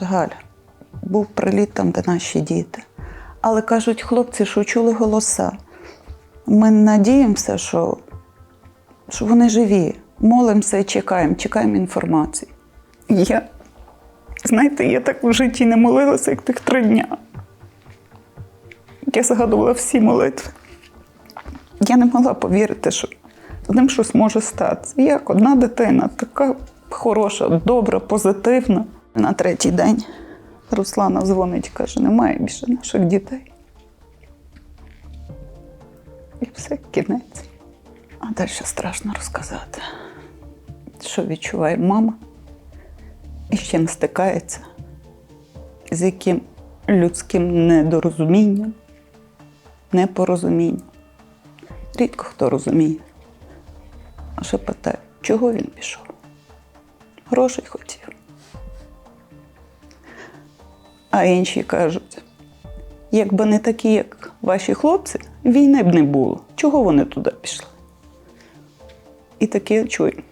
Галь, був приліт там, де наші діти. Але кажуть хлопці, що чули голоса. Ми надіємося, що, що вони живі. Молимося і чекаємо, чекаємо інформації. Я, знаєте, я так в житті не молилася, як тих три дня. Я згадувала всі молитви. Я не могла повірити, що з ним щось може статися. Як одна дитина, така хороша, добра, позитивна. На третій день Руслана дзвонить, каже, немає більше наших дітей. І все, кінець. А далі страшно розказати, що відчуває мама і з чим стикається, з яким людським недорозумінням, непорозумінням. Рідко хто розуміє. А ще питає, чого він пішов? Грошей хотів. А інші кажуть, якби не такі, як ваші хлопці, війни б не було. Чого вони туди пішли? І таке чую.